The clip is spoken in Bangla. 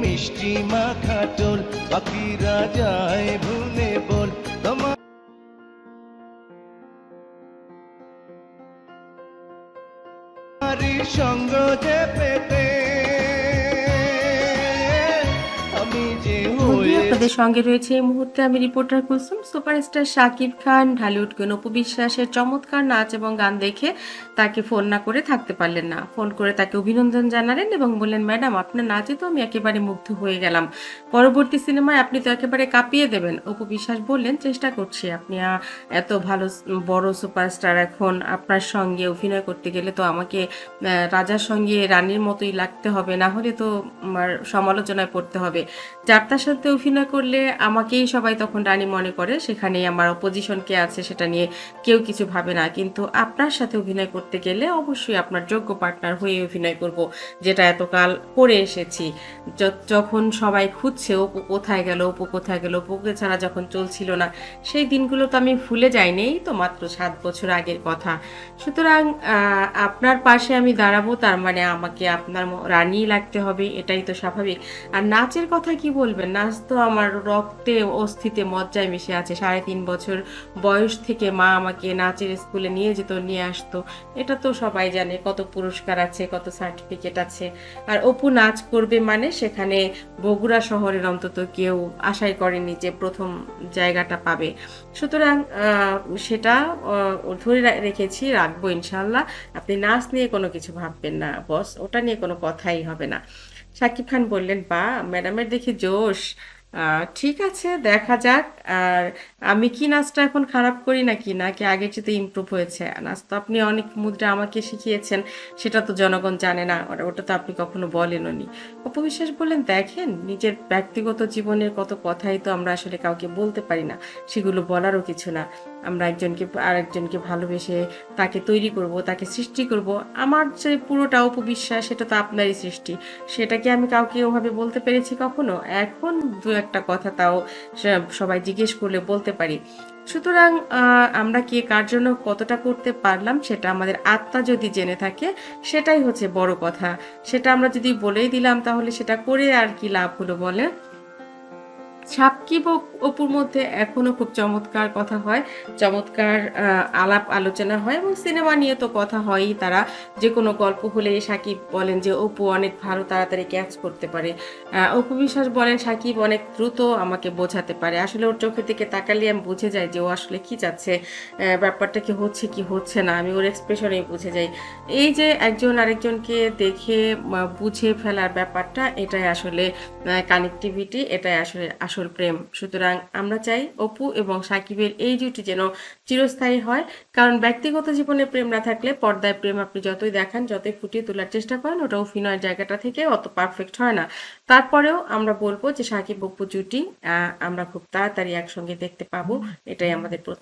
মিষ্টি মাখা টোল পাখিরা যায় ভুলে বল। তোমার সঙ্গ যে পেতে আপনাদের সঙ্গে রয়েছে এই মুহূর্তে আমি রিপোর্টার কুলসুম, সুপারস্টার শাকিব খান, ঢালিউড কোন উপবিশ্বাসের চমৎকার নাচ এবং গান দেখে তাকে ফোন না করে থাকতে পারলেন না। ফোন করে তাকে অভিনন্দন জানালেন এবং বললেন, ম্যাডাম, আপনার নাচে তো আমি একেবারে মুগ্ধ হয়ে গেলাম। পরবর্তী সিনেমায় আপনি তো একেবারে কাঁপিয়ে দেবেন। অপু বিশ্বাস বললেন, চেষ্টা করছি। আপনি এত ভালো বড় সুপারস্টার এখন। আপনার সঙ্গে অভিনয় করতে গেলে তো আমাকে রাজার সঙ্গে রানীর মতোই লাগতে হবে। না হলে তো আমার সমালোচনায় পড়তে হবে। যার তার সাথে অভিনয় করলে আমাকেই সবাই তখন রানী মনে করে সেখানে আমার অপোজিশন কে আছে সেটা নিয়ে কেউ কিছু ভাবে না। কিন্তু আপনার সাথে অভিনয় করতে গেলে অবশ্যই আপনার যোগ্য পার্টনার হয়ে অভিনয় করব, যেটা এতকাল করে এসেছি। যখন সবাই খুঁজছে, অপু কোথায় গেল, অপু কোথায় গেল, অপুকে ছাড়া যখন চলছিল না, সেই দিনগুলো তো আমি ভুলে যাইনি তো মাত্র সাত বছর আগের কথা। সুতরাং আপনার পাশে আমি দাঁড়াবো, তার মানে আমাকে আপনার রানী লাগতে হবে, এটাই তো স্বাভাবিক। আর নাচের কথা কি বলবেন? নাচ তো আমার রক্তে, অস্থিতে মজ্জায় মিশে আছে। সাড়ে তিন বছর বয়স থেকে মা আমাকে নাচের স্কুলে নিয়ে যেত, নিয়ে আসতো। এটা তো সবাই জানে, কত পুরস্কার আছে, কত সার্টিফিকেট আছে। আর অপু নাচ করবে মানে সেখানে বগুড়া শহরের অন্তত কেউ আশাই করেনি যে প্রথম জায়গাটা পাবে। সুতরাং সেটা ধরে রেখেছি, রাখব ইনশাল্লাহ আপনি নাচ নিয়ে কোনো কিছু ভাববেন না, বস। ওটা নিয়ে কোনো কথাই হবে না। সাকিব খান বললেন বা ম্যাডামের দেখি জোশ। ঠিক আছে, দেখা যাক। আর আমি কি নাচটা এখন খারাপ করি নাকি? নাকি আগে চেয়ে ইমপ্রুভ হয়েছে? নাচ তো আপনি অনেক মুদ্রা আমাকে শিখিয়েছেন, সেটা তো জনগণ জানে না। ওটা তো আপনি কখনো বলেননি। অপবিশ্বাস বললেন, দেখেন, নিজের ব্যক্তিগত জীবনের কত কথাই তো আমরা আসলে কাউকে বলতে পারি না। সেগুলো বলারও কিছু না। আমরা একজনকে, আরেকজনকে ভালোবেসে তাকে তৈরি করব, তাকে সৃষ্টি করব। আমার যে পুরোটা উপবিশ্বাস সেটা তো আপনারই সৃষ্টি। সেটাকে আমি কাউকে ওভাবে বলতে পেরেছি কখনো? এখন একটা কথা তাও সবাই জিজ্ঞেস করলে বলতে পারি। সুতরাং আমরা কি কার জন্য কতটা করতে পারলাম সেটা আমাদের আত্মা যদি জেনে থাকে, সেটাই হচ্ছে বড় কথা। সেটা আমরা যদি বলেই দিলাম তাহলে সেটা করে আর কি লাভ হলো বলে সাকিব ও অপুর মধ্যে এখনও খুব চমৎকার কথা হয়। চমৎকার আলাপ আলোচনা হয় এবং সিনেমা নিয়ে তো কথা হয়ই তারা। যে কোনো গল্প হলে সাকিব বলেন যে অপু অনেক ভালো তাড়াতাড়ি ক্যাচ করতে পারে। অপু বিশ্বাস বলেন সাকিব অনেক দ্রুত আমাকে বোঝাতে পারে। আসলে ওর চোখের দিকে তাকালে আমি বুঝে যাই যে ও আসলে কি আহ, ব্যাপারটা কি হচ্ছে কি হচ্ছে না আমি ওর এক্সপ্রেশনেই বুঝে যাই। এই যে একজন আরেকজনকে দেখে বুঝে ফেলার ব্যাপারটা এটাই আসলে কানেক্টিভিটি এটাই আসলে আসল প্রেম সুতরাং আমরা চাই অপু এবং সাকিবের এই জুটি যেন চিরস্থায়ী হয়, কারণ ব্যক্তিগত জীবনে প্রেম না থাকলে পর্দায় প্রেম আপনি যতই দেখান, যতই ফুটিয়ে তোলার চেষ্টা করেন, ওটা অভিনয়ের জায়গাটা থেকে অত পারফেক্ট হয় না তারপরেও আমরা বলব যে সাকিব অপু জুটি আমরা খুব তাড়াতাড়ি একসঙ্গে দেখতে পাবো, এটাই আমাদের।